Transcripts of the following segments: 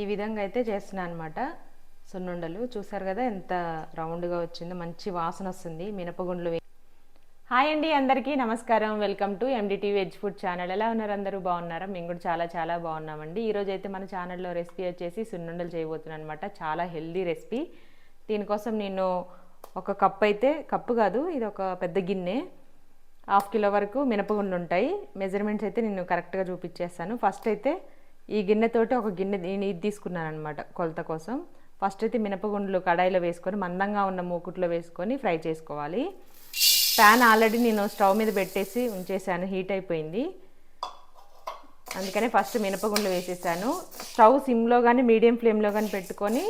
ఈ విధంగా అయితే చేస్తున్నాను అనమాట సున్నుండలు చూసారు కదా ఎంత రౌండ్గా వచ్చిందో మంచి వాసన వస్తుంది మినపగుండ్లు హాయ్ అండి అందరికీ నమస్కారం. Welcome to NDT veg food channel. ఎలా ఉన్నారు అందరూ? బాగున్నారా? మేము కూడా చాలా చాలా బాగున్నామండి. ఈరోజు అయితే మన ఛానల్లో రెసిపీ వచ్చేసి సున్నుండలు చేయబోతున్నాను అనమాట చాలా హెల్దీ రెసిపీ. దీనికోసం నేను ఒక కప్ అయితే కప్పు కాదు ఇది ఒక పెద్ద గిన్నె. హాఫ్ కిలో వరకు మినపగుండ్లు ఉంటాయి. మెజర్మెంట్స్ అయితే నేను కరెక్ట్గా చూపించేస్తాను. ఫస్ట్ అయితే ఈ గిన్నెతోటి ఒక గిన్నె నేను ఇది తీసుకున్నాను అనమాట కొలత కోసం. ఫస్ట్ అయితే మినపగుండ్లు కడాయిలో వేసుకొని మందంగా ఉన్న మూకుట్లో వేసుకొని ఫ్రై చేసుకోవాలి. ప్యాన్ ఆల్రెడీ నేను స్టవ్ మీద పెట్టేసి ఉంచేసాను హీట్ అయిపోయింది. అందుకనే ఫస్ట్ మినపగుండ్లు వేసేసాను. స్టవ్ సిమ్లో కానీ మీడియం ఫ్లేమ్లో కానీ పెట్టుకొని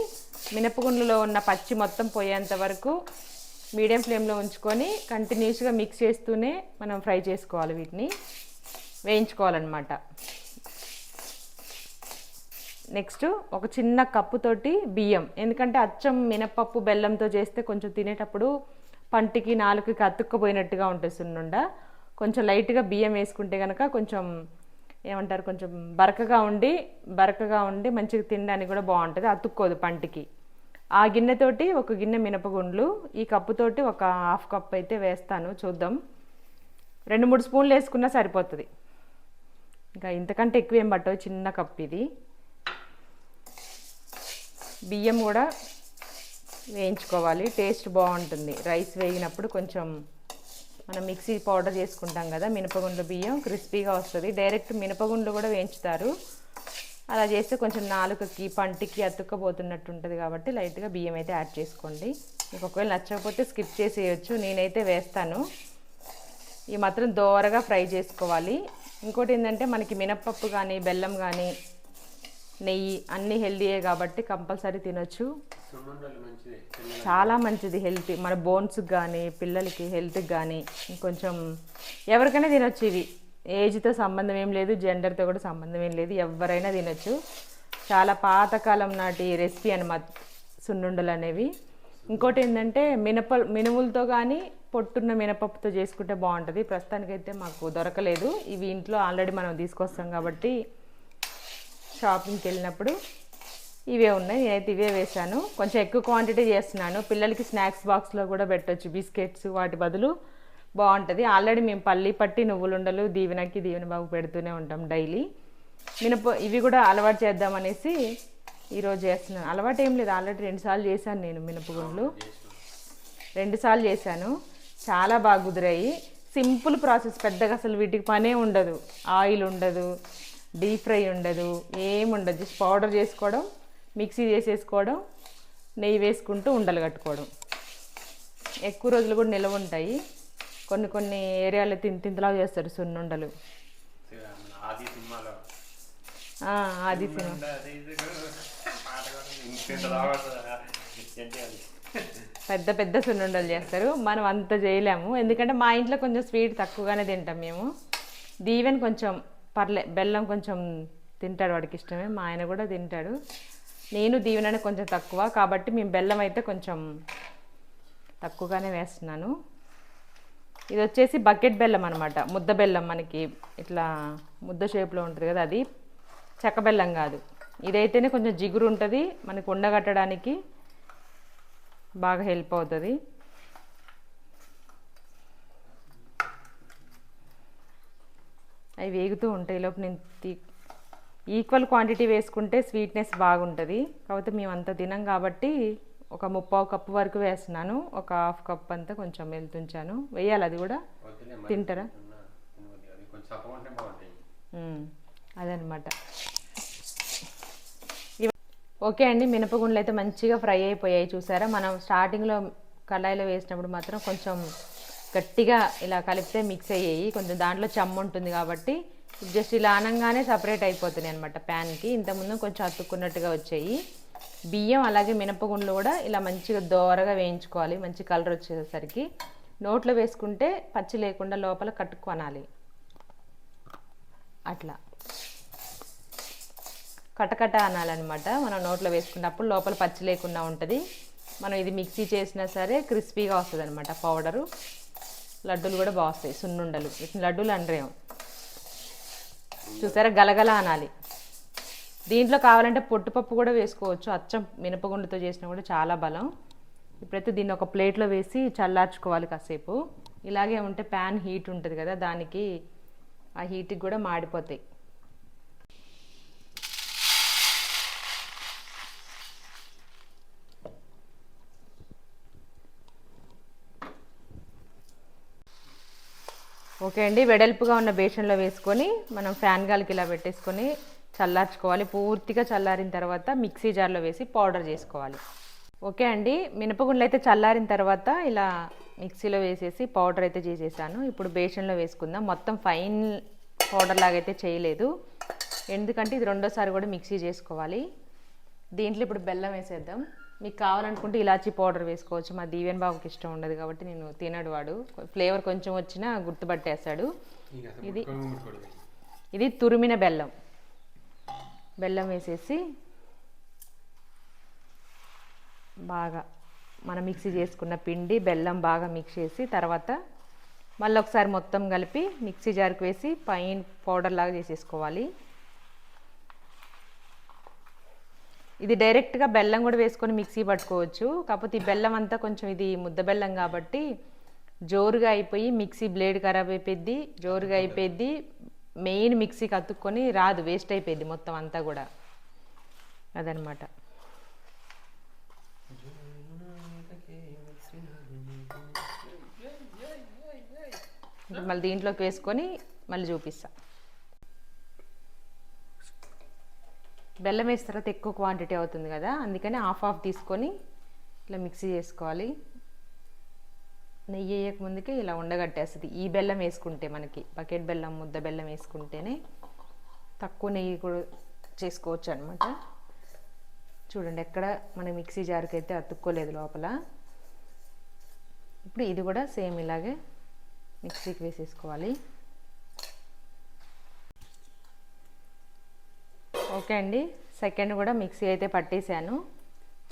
మినపగుండ్లలో ఉన్న పచ్చి మొత్తం పోయేంత వరకు మీడియం ఫ్లేమ్లో ఉంచుకొని కంటిన్యూస్గా మిక్స్ చేస్తూనే మనం ఫ్రై చేసుకోవాలి వీటిని. వేయించుకోవాలన్నమాట. నెక్స్ట్ ఒక చిన్న కప్పుతోటి బియ్యం. ఎందుకంటే అచ్చం మినపప్పు బెల్లంతో చేస్తే కొంచెం తినేటప్పుడు పంటికి నాలుగుకి అతుక్కుపోయినట్టుగా ఉంటుంది సున్నుండ కొంచెం లైట్గా బియ్యం వేసుకుంటే కనుక కొంచెం ఏమంటారు కొంచెం బరకగా ఉండి బరకగా ఉండి మంచిగా తినడానికి కూడా బాగుంటుంది. అతుక్కోదు పంటికి. ఆ గిన్నెతోటి ఒక గిన్నె మినపగుండ్లు ఈ కప్పుతోటి ఒక హాఫ్ కప్ అయితే వేస్తాను చూద్దాం. రెండు మూడు స్పూన్లు వేసుకున్నా సరిపోతుంది. ఇంకా ఇంతకంటే ఎక్కువ ఏం పట్టవు చిన్న కప్ ఇది. బియ్యం కూడా వేయించుకోవాలి. టేస్ట్ బాగుంటుంది. రైస్ వేగినప్పుడు కొంచెం మనం మిక్సీ పౌడర్ చేసుకుంటాం కదా మినపగుండు బియ్యం క్రిస్పీగా వస్తుంది. డైరెక్ట్ మినపగుండ్లు కూడా వేయించుతారు. అలా చేస్తే కొంచెం నాలుకకి పంటికి అతుక్కపోతున్నట్టు ఉంటుంది కాబట్టి లైట్గా బియ్యం అయితే యాడ్ చేసుకోండి. మీకు ఒకవేళ నచ్చకపోతే స్కిప్ చేసేయచ్చు. నేనైతే వేస్తాను. ఈ మాత్రం దోరగా ఫ్రై చేసుకోవాలి. ఇంకోటి ఏంటంటే మనకి మినప్పప్పు కానీ బెల్లం కానీ నెయ్యి అన్నీ హెల్దీయే కాబట్టి కంపల్సరీ తినొచ్చు. చాలా మంచిది హెల్త్ మన బోన్స్కి కానీ పిల్లలకి హెల్త్కి కానీ ఇంకొంచెం ఎవరికైనా తినొచ్చు ఇవి. ఏజ్తో సంబంధం ఏం లేదు జెండర్తో కూడా సంబంధం ఏం లేదు ఎవరైనా తినొచ్చు. చాలా పాతకాలం నాటి రెసిపీ అనమాట సున్నుండలు అనేవి. ఇంకోటి ఏంటంటే మినప మినుములతో కానీ పొట్టున్న మినపప్పుతో చేసుకుంటే బాగుంటుంది. ప్రస్తుతానికైతే మాకు దొరకలేదు. ఇవి ఇంట్లో ఆల్రెడీ మనం తీసుకొస్తాం కాబట్టి షాపింగ్కి వెళ్ళినప్పుడు ఇవే ఉన్నాయి. నేనైతే ఇవే వేశాను. కొంచెం ఎక్కువ క్వాంటిటీ చేస్తున్నాను. పిల్లలకి స్నాక్స్ బాక్స్లో కూడా పెట్టొచ్చు. బిస్కెట్స్ వాటి బదులు బాగుంటుంది. ఆల్రెడీ మేము పల్లి పట్టి నువ్వులుండలు దీవెనకి దీవెన బాబు పెడుతూనే ఉంటాం డైలీ. మినప ఇవి కూడా అలవాటు చేద్దామనేసి ఈరోజు చేస్తున్నాను. అలవాటు ఏం లేదు. ఆల్రెడీ రెండుసార్లు చేశాను నేను మినపగుండ్లు రెండుసార్లు చేశాను. చాలా బాగా కుదిరాయి. Simple process. పెద్దగా అసలు వీటికి పనే ఉండదు. ఆయిల్ ఉండదు. డీప్ ఫ్రై ఉండదు ఏం ఉండదు. జస్ట్ పౌడర్ చేసుకోవడం మిక్సీ చేసేసుకోవడం నెయ్యి వేసుకుంటూ ఉండలు కట్టుకోవడం. ఎక్కువ రోజులు కూడా నిల్వ ఉంటాయి. కొన్ని కొన్ని ఏరియాలో తిని తింతలా చేస్తారు సున్నుండలు. ఆది సినిమాలో ఆది సినిమా? పెద్ద పెద్ద సున్నుండలు చేస్తారు. మనం అంత చేయలేము. ఎందుకంటే మా ఇంట్లో కొంచెం స్వీట్ తక్కువగానే తింటాం మేము. దీవెన్ కొంచెం పర్లే బెల్లం కొంచెం తింటాడు వాడికి ఇష్టమే మా ఆయన కూడా తింటాడు. నేను దీవెనని కొంచెం తక్కువ కాబట్టి మేము బెల్లం అయితే కొంచెం తక్కువగానే వేస్తున్నాను. ఇది వచ్చేసి బకెట్ బెల్లం అనమాట ముద్ద బెల్లం మనకి ఇట్లా ముద్ద షేప్లో ఉంటుంది కదా అది. చెక్క బెల్లం కాదు. ఇదైతేనే కొంచెం జిగురు ఉంటుంది మనకు ఉండగట్టడానికి బాగా హెల్ప్ అవుతుంది. అవి వేగుతూ ఉంటాయి. లోపు నేను తీ ఈక్వల్ క్వాంటిటీ వేసుకుంటే స్వీట్నెస్ బాగుంటుంది. కాకపోతే మేము అంత తినం కాబట్టి ఒక ముప్పావు కప్పు వరకు వేస్తున్నాను. ఒక హాఫ్ కప్ అంతా కొంచెం వెళ్తుంచాను. వేయాలి అది కూడా? తింటారా. అదనమాట. ఓకే అండి. మినపగుండ్లు అయితే మంచిగా ఫ్రై అయిపోయాయి. చూసారా? మనం స్టార్టింగ్లో కళాయిలో వేసినప్పుడు మాత్రం కొంచెం గట్టిగా ఇలా కలిపితే మిక్స్ అయ్యాయి. కొంచెం దాంట్లో చెమ్మ ఉంటుంది కాబట్టి జస్ట్ ఇలా అనగానే సపరేట్ అయిపోతున్నాయి అనమాట ప్యాన్కి ఇంతకుముందు కొంచెం అతుక్కున్నట్టుగా వచ్చాయి. బియ్యం అలాగే మినపగుండ్లు కూడా ఇలా మంచిగా దోరగా వేయించుకోవాలి. మంచి కలర్ వచ్చేసరికి. నోట్లో వేసుకుంటే పచ్చి లేకుండా లోపల కట్టుకొనాలి. అట్లా. కటకట అనాలన్నమాట. మనం నోట్లో వేసుకున్నప్పుడు లోపల పచ్చి లేకుండా ఉంటుంది. మనం ఇది మిక్సీ చేసినా సరే క్రిస్పీగా వస్తుంది అనమాట పౌడరు లడ్డూలు కూడా బాగుస్తాయి సున్నుండలు. వీటిని లడ్డూలు అనరేం. చూసారా? గలగల అనాలి. దీంట్లో కావాలంటే పొట్టుపప్పు కూడా వేసుకోవచ్చు. అచ్చం మినపగుండుతో చేసినా కూడా చాలా బలం. ఇప్పుడైతే దీన్ని ఒక ప్లేట్లో వేసి చల్లార్చుకోవాలి కాసేపు. ఇలాగే ఉంటే ప్యాన్ హీట్ ఉంటుంది కదా దానికి ఆ హీట్కి కూడా మాడిపోతాయి. ఓకే అండి. వెడల్పుగా ఉన్న బేషన్లో వేసుకొని మనం ఫ్యాన్ గాలికి ఇలా పెట్టేసుకొని చల్లార్చుకోవాలి. పూర్తిగా చల్లారిన తర్వాత మిక్సీ జార్లో వేసి పౌడర్ చేసుకోవాలి. ఓకే అండి. మినపగుండ్లు అయితే చల్లారిన తర్వాత ఇలా మిక్సీలో వేసేసి పౌడర్ అయితే చేసేసాను. ఇప్పుడు బేషన్లో వేసుకుందాం. మొత్తం ఫైన్ పౌడర్ లాగా అయితే చేయలేదు. ఎందుకంటే ఇది రెండోసారి కూడా మిక్సీ చేసుకోవాలి. దీంట్లో ఇప్పుడు బెల్లం వేసేద్దాం. మీకు కావాలనుకుంటే ఇలాచీ పౌడర్ వేసుకోవచ్చు. మా దీవెన్ బాబుకి ఇష్టం ఉండదు కాబట్టి నేను తినడు వాడు. ఫ్లేవర్ కొంచెం వచ్చినా గుర్తుపట్టేస్తాడు. ఇది ఇది తురిమిన బెల్లం. బెల్లం వేసేసి బాగా మనం మిక్సీ చేసుకున్న పిండి బెల్లం బాగా మిక్స్ చేసి తర్వాత మళ్ళీ ఒకసారి మొత్తం కలిపి మిక్సీ జార్కి వేసి పైన పౌడర్ లాగా చేసేసుకోవాలి. ఇది డైరెక్ట్గా బెల్లం కూడా వేసుకొని మిక్సీ పట్టుకోవచ్చు. కాకపోతే ఈ బెల్లం అంతా కొంచెం ఇది ముద్ద బెల్లం కాబట్టి జోరుగా అయిపోయి మిక్సీ బ్లేడ్ ఖరాబ్ అయిపోద్ది జోరుగా అయిపోయింది మెయిన్ మిక్సీకి అతుక్కొని రాదు వేస్ట్ అయిపోయింది మొత్తం అంతా కూడా. అదనమాట. మళ్ళీ దీంట్లోకి వేసుకొని మళ్ళీ చూపిస్తాను బెల్లం వేసిన తర్వాత ఎక్కువ క్వాంటిటీ అవుతుంది కదా అందుకని హాఫ్ హాఫ్ తీసుకొని ఇలా మిక్సీ చేసుకోవాలి. నెయ్యి వేయక ముందుకే ఇలా ఉండగట్టేస్తుంది. ఈ బెల్లం వేసుకుంటే మనకి బకెట్ బెల్లం ముద్ద బెల్లం వేసుకుంటేనే తక్కువ నెయ్యి కూడా చేసుకోవచ్చు అనమాట చూడండి ఎక్కడ మన మిక్సీ జార్కి అయితే అతుక్కోలేదు లోపల. ఇప్పుడు ఇది కూడా సేమ్ ఇలాగే మిక్సీకి వేసేసుకోవాలి. ఓకే అండి. సెకండ్ కూడా మిక్సీ అయితే పట్టేశాను.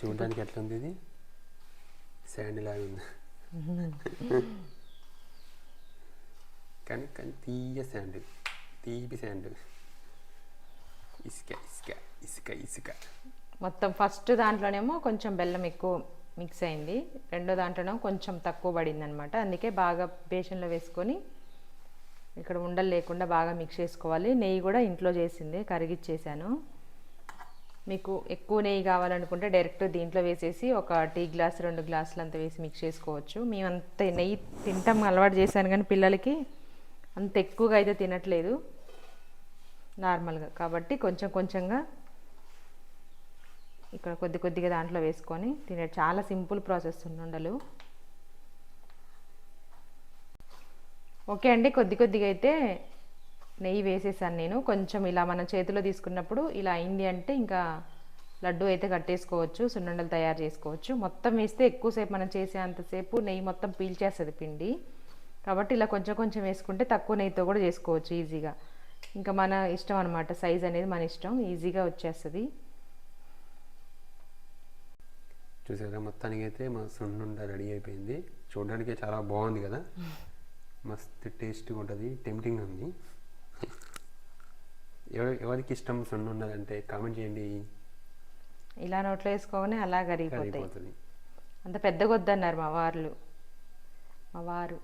చూడడానికి ఎట్లా ఉంది ఇది? శాండ్ లాగా ఉంది. కానీ కానీ తీయ శాండ్. తీపి శాండ్. ఇసుక ఇసుక ఇసుక ఇసుక. మొత్తం ఫస్ట్ దాంట్లోనేమో కొంచెం బెల్లం ఎక్కువ మిక్స్ అయింది. రెండో దాంట్లోనేమో కొంచెం తక్కువ పడింది అనమాట అందుకే బాగా బేషన్లో వేసుకొని ఇక్కడ ఉండలు లేకుండా బాగా మిక్స్ చేసుకోవాలి. నెయ్యి కూడా ఇంట్లో చేసింది కరిగిచ్చేసాను. మీకు ఎక్కువ నెయ్యి కావాలనుకుంటే డైరెక్ట్ దీంట్లో వేసేసి ఒక టీ గ్లాస్ రెండు గ్లాసులు అంత వేసి మిక్స్ చేసుకోవచ్చు. మేమంత నెయ్యి తింటాం అలవాటు చేశాను కానీ పిల్లలకి అంత ఎక్కువగా అయితే తినట్లేదు. నార్మల్గా కాబట్టి కొంచెం కొంచెంగా ఇక్కడ కొద్ది కొద్దిగా దాంట్లో వేసుకొని తినే చాలా సింపుల్ ప్రాసెస్ ఉండలు. ఓకే అండి కొద్ది కొద్దిగా అయితే నెయ్యి వేసేసాను నేను. కొంచెం ఇలా మన చేతిలో తీసుకున్నప్పుడు ఇలా అయింది అంటే ఇంకా లడ్డు అయితే కట్టేసుకోవచ్చు సున్నుండలు తయారు చేసుకోవచ్చు. మొత్తం వేస్తే ఎక్కువసేపు మనం చేసే అంతసేపు నెయ్యి మొత్తం పీల్చేస్తుంది పిండి. కాబట్టి ఇలా కొంచెం కొంచెం వేసుకుంటే తక్కువ నెయ్యితో కూడా చేసుకోవచ్చు ఈజీగా. ఇంకా మన ఇష్టం అనమాట సైజ్ అనేది మన ఇష్టం ఈజీగా వచ్చేస్తుంది. చూసారా మొత్తానికి అయితే మా సున్నుండ రెడీ అయిపోయింది. చూడడానికి చాలా బాగుంది కదా. మస్తు టేస్ట్గా ఉంటుంది టెంప్టింగ్ ఉంది. ఎవరి ఎవరికి ఇష్టం సున్నుండ అంటే కామెంట్ చేయండి. ఇలా నోట్లో వేసుకోగానే అలా కరిగిపోతుంది. అంత పెద్దగా వద్దన్నారు మా వార్లు. మా వారు.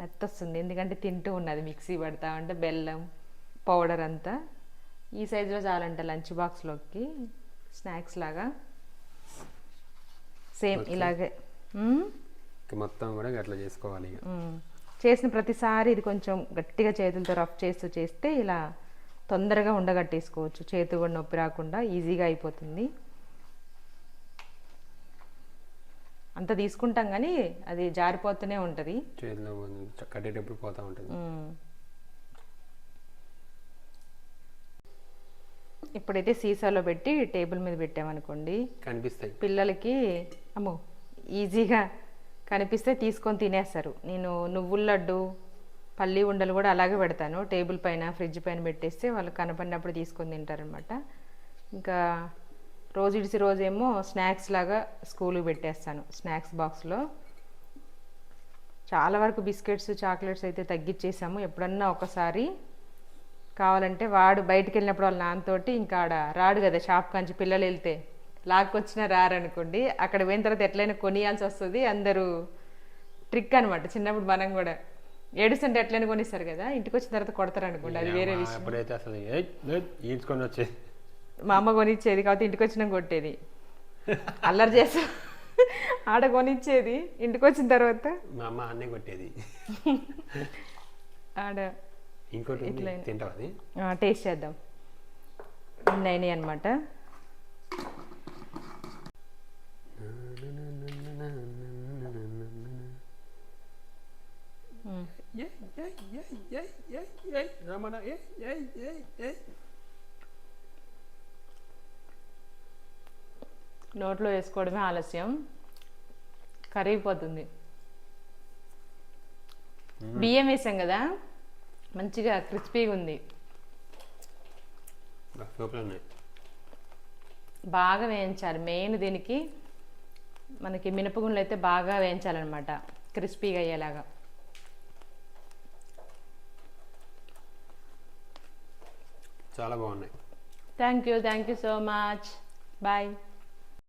మెత్తొస్తుంది ఎందుకంటే తింటూ ఉన్నది మిక్సీ పడతా ఉంటే బెల్లం పౌడర్ అంతా. ఈ సైజులో చాలంట లంచ్ బాక్స్లోకి స్నాక్స్ లాగా. సేమ్. ఇలాగే. మొత్తం కూడా అట్లా చేసుకోవాలి ఇక. చేసిన ప్రతిసారి ఇది కొంచెం గట్టిగా చేతులతో రఫ్ చేస్తూ చేస్తే ఇలా తొందరగా ఉండగట్టేసుకోవచ్చు చేతు కూడా నొప్పి రాకుండా ఈజీగా అయిపోతుంది. అంత తీసుకుంటాం కానీ అది జారిపోతూనే ఉంటుంది. చేతిలో కట్టేటప్పుడు పోతూ ఉంటుంది. ఇప్పుడైతే సీసాలో పెట్టి టేబుల్ మీద పెట్టామనుకోండి. కనిపిస్తాయి. పిల్లలకి అమ్మో ఈజీగా కనిపిస్తే తీసుకొని తినేస్తారు. నేను నువ్వుల లడ్డు పల్లి ఉండలు కూడా అలాగే పెడతాను. టేబుల్ పైన ఫ్రిడ్జ్ పైన పెట్టేస్తే వాళ్ళు కనపడినప్పుడు తీసుకొని తింటారనమాట ఇంకా రోజు ఇడిసి రోజేమో స్నాక్స్ లాగా స్కూల్కి పెట్టేస్తాను స్నాక్స్ బాక్స్లో. చాలా వరకు బిస్కెట్స్ చాక్లెట్స్ అయితే తగ్గించేసాము ఎప్పుడన్నా ఒకసారి కావాలంటే వాడు బయటికి వెళ్ళినప్పుడు వాళ్ళ నాన్నతోటి ఇంకా ఆడ రాడు కదా షాప్ కాంచి పిల్లలు వెళ్తే. లాక్కొచ్చినా రారనుకోండి అక్కడ పోయిన తర్వాత ఎట్లయినా కొనియాల్సి వస్తుంది అందరూ ట్రిక్ అనమాట చిన్నప్పుడు మనం కూడా ఏడుస్తుంటే ఎట్లయినా కొనిస్తారు కదా ఇంటికి వచ్చిన తర్వాత కొడతారు అనుకోండి అది వేరే విషయం. ఎప్పుడైతే అసలు ఈడ్చుకొని వచ్చేది? మా అమ్మ కొనిచ్చేది కాబట్టి ఇంటికి వచ్చినాక కొట్టేది. అల్లరి చేసా ఆడ కొనిచ్చేది ఇంటికి వచ్చిన తర్వాత. మా అమ్మ అన్నే కొట్టేది. ఆడ ఇంకోటి. తింటావా అది? టేస్ట్ చేద్దాం. ఇన్ని అనమాట రమణ నోట్లో వేసుకోవడమే ఆలస్యం. కరిగిపోతుంది. బియ్యం వేసాం కదా? మంచిగా క్రిస్పీగా ఉంది. బాగా వేయించాలి. మెయిన్ దీనికి మనకి మినపగుండ్లు అయితే బాగా వేయించాలన్నమాట. క్రిస్పీగా అయ్యేలాగా. చాలా బాగున్నాయి. Thank you thank you so much bye